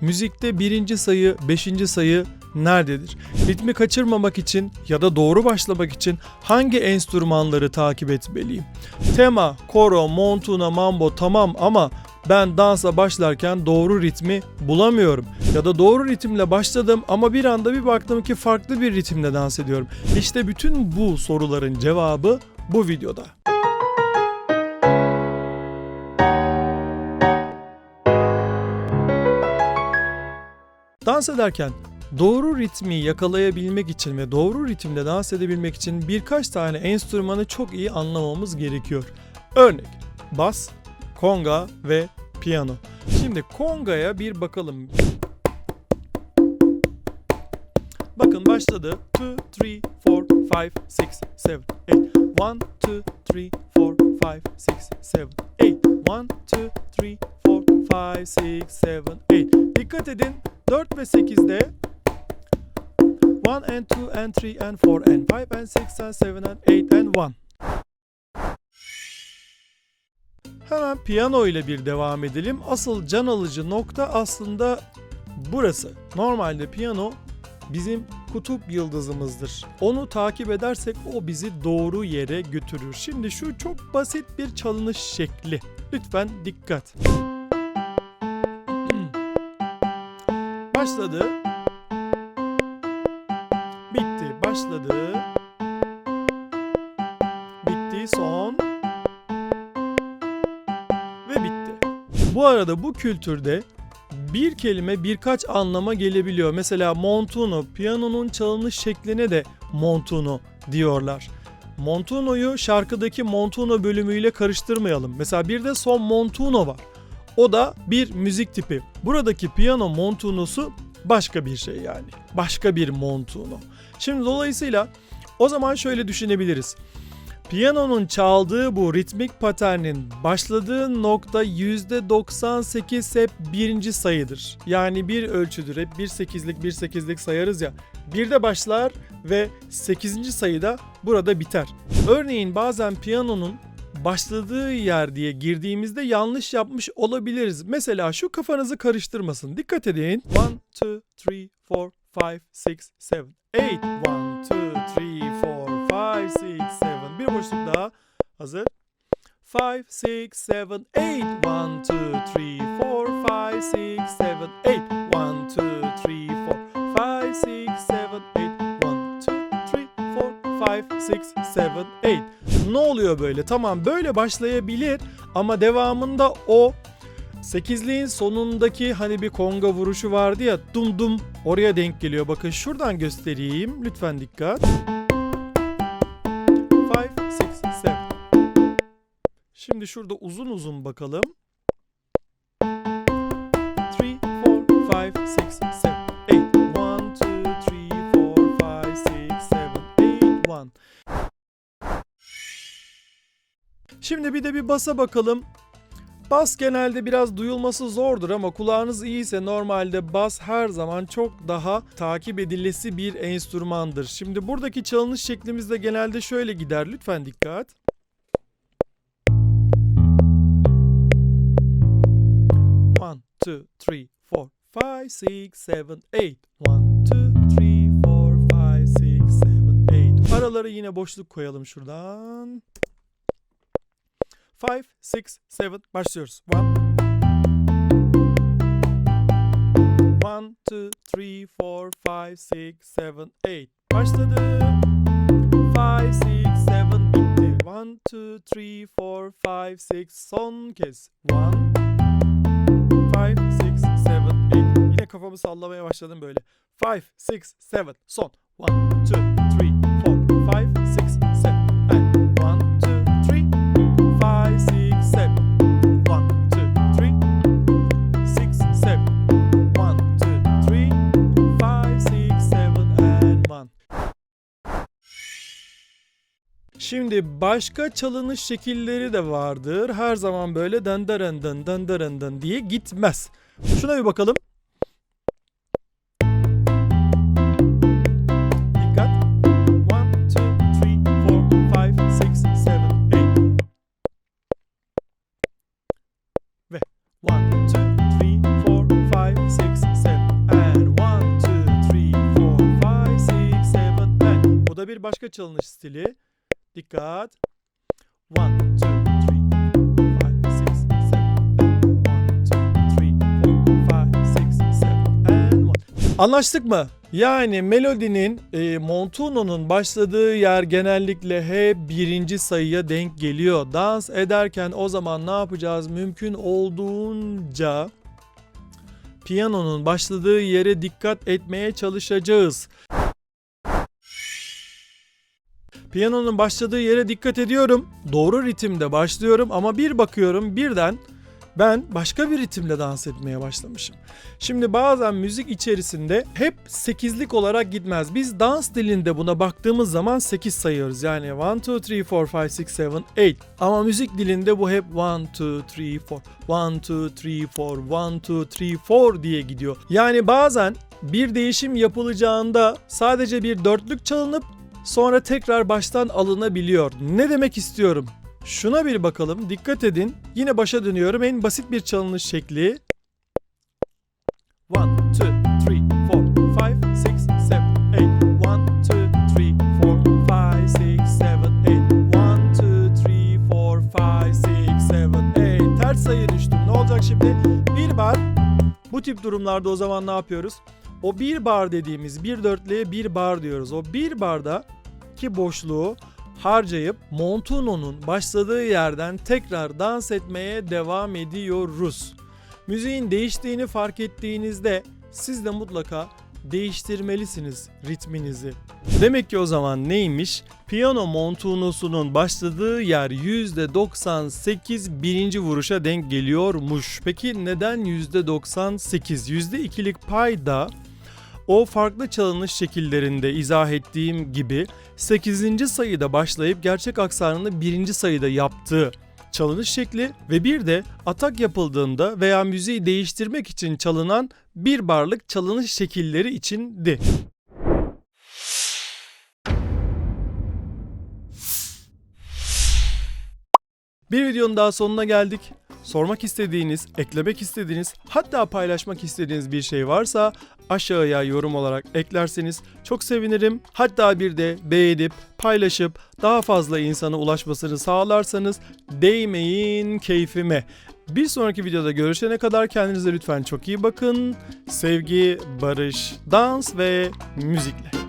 Müzikte birinci sayı, beşinci sayı nerededir? Ritmi kaçırmamak için ya da doğru başlamak için hangi enstrümanları takip etmeliyim? Tema, koro, montuna, mambo tamam ama ben dansa başlarken doğru ritmi bulamıyorum. Ya da doğru ritimle başladım ama bir anda bir baktım ki farklı bir ritimle dans ediyorum. İşte bütün bu soruların cevabı bu videoda. Dans ederken doğru ritmi yakalayabilmek için ve doğru ritimde dans edebilmek için birkaç tane enstrümanı çok iyi anlamamız gerekiyor. Örnek bas, konga ve piyano. Şimdi kongaya bir bakalım. Bakın başladı. 2, 3, 4, 5, 6, 7, 8. 1, 2, 3, 4, 5, 6, 7, 8. 1, 2, 3, 4, 5, 6, 7, 8. Dikkat edin 4 ve 8'de 1 and 2 and 3 and 4 and 5 and 6 and 7 and 8 and 1. Hemen piyano ile bir devam edelim. Asıl can alıcı nokta aslında burası. Normalde piyano bizim kutup yıldızımızdır. Onu takip edersek o bizi doğru yere götürür. Şimdi şu çok basit bir çalınış şekli. Lütfen dikkat. Müzik başladı. Bitti, başladı. Bitti, son. Ve bitti. Bu arada bu kültürde bir kelime birkaç anlama gelebiliyor. Mesela montuno, piyanonun çalınış şekline de montuno diyorlar. Montuno'yu şarkıdaki montuno bölümüyle karıştırmayalım. Mesela bir de son montuno var. O da bir müzik tipi. Buradaki piyano montunosu başka bir şey yani. Başka bir montunu. Şimdi dolayısıyla o zaman şöyle düşünebiliriz. Piyanonun çaldığı bu ritmik paternin başladığı nokta %98 hep birinci sayıdır. Yani bir ölçüdür. Hep bir sekizlik bir sekizlik sayarız ya. Bir de başlar ve sekizinci sayıda burada biter. Örneğin bazen piyanonun başladığı yer diye girdiğimizde yanlış yapmış olabiliriz. Mesela şu kafanızı karıştırmasın. Dikkat edin. 1, 2, 3, 4, 5, 6, 7, 8. 1, 2, 3, 4, 5, 6, 7. Bir boşluk daha. Hazır. 5, 6, 7, 8. 1, 2, 3, 4, 5, 6, 7, 8. 1, 2, 3, 4, 5, 6, 7, 8. 4, 5, 6, 7, 8. Ne oluyor böyle? Tamam böyle başlayabilir ama devamında o Sekizliğin sonundaki hani bir konga vuruşu vardı ya dum dum oraya denk geliyor. Bakın şuradan göstereyim. Lütfen dikkat. 5, 6, 7. Şimdi şurada uzun uzun bakalım. 3, 4, 5, 6, 7, 6, 7, 8, 1. Şimdi bir de bir basa bakalım. Bas genelde biraz duyulması zordur ama kulağınız iyiyse normalde bas her zaman çok daha takip edilesi bir enstrümandır. Şimdi buradaki çalınış şeklimiz de genelde şöyle gider. Lütfen dikkat. One, two, three, four, five, six, seven, eight. One, two, three, eight. Aralara yine boşluk koyalım şuradan. 5, 6, 7 başlıyoruz. 1 1, 2, 3, 4, 5, 6, 7, 8 Başladı. 5, 6, 7 bitti. 1, 2, 3, 4, 5, 6 son kez. 1, 5, 6, 7, 8 Yine kafamı sallamaya başladım böyle. 5, 6, 7 son. 1, 2, 3, Şimdi başka çalınış şekilleri de vardır. Her zaman böyle dandaran dandarından diye gitmez. Şuna bir bakalım. O da bir başka çalınış stili. Dikkat. 1, 2, 3, 4, 5, 6, 7, 1, 2, 3, 4, 5, 6, 7, and 1. Anlaştık mı? Yani melodinin e, Montuno'nun başladığı yer genellikle hep birinci sayıya denk geliyor. Dans ederken o zaman ne yapacağız? Mümkün olduğunca piyanonun başladığı yere dikkat etmeye çalışacağız. Piyanonun başladığı yere dikkat ediyorum. Doğru ritimde başlıyorum ama bir bakıyorum birden ben başka bir ritimle dans etmeye başlamışım. Şimdi bazen müzik içerisinde hep 8'lik olarak gitmez. Biz dans dilinde buna baktığımız zaman 8 sayıyoruz. Yani 1, 2, 3, 4, 5, 6, 7, 8. Ama müzik dilinde bu hep 1, 2, 3, 4. 1, 2, 3, 4, 1, 2, 3, 4 diye gidiyor. Yani bazen bir değişim yapılacağında sadece bir dörtlük çalınıp sonra tekrar baştan alınabiliyor. Ne demek istiyorum? Şuna bir bakalım. Dikkat edin. Yine başa dönüyorum. En basit bir çalınış şekli. 1, 2, 3, 4, 5, 6, 7, 8. 1, 2, 3, 4, 5, 6, 7, 8. 1, 2, 3, 4, 5, 6, 7, 8. Ters sayı düştüm. Ne olacak şimdi? Bir bar. Bu tip durumlarda o zaman ne yapıyoruz? O bir bar dediğimiz bir dörtlüğe bir bar diyoruz. O bir barda ki boşluğu harcayıp Montuno'nun başladığı yerden tekrar dans etmeye devam ediyoruz. Müziğin değiştiğini fark ettiğinizde siz de mutlaka değiştirmelisiniz ritminizi. Demek ki o zaman neymiş? Piyano Montuno'sunun başladığı yer %98 birinci vuruşa denk geliyormuş. Peki neden %98? %2'lik payda o farklı çalınış şekillerinde izah ettiğim gibi 8. sayıda başlayıp gerçek aksanını 1. sayıda yaptığı çalınış şekli ve bir de atak yapıldığında veya müziği değiştirmek için çalınan bir barlık çalınış şekilleri içindi. Bir videonun daha sonuna geldik. Sormak istediğiniz, eklemek istediğiniz, hatta paylaşmak istediğiniz bir şey varsa aşağıya yorum olarak eklerseniz çok sevinirim. Hatta bir de beğenip, paylaşıp daha fazla insana ulaşmasını sağlarsanız değmeyin keyfime. Bir sonraki videoda görüşene kadar kendinize lütfen çok iyi bakın. Sevgi, barış, dans ve müzikle.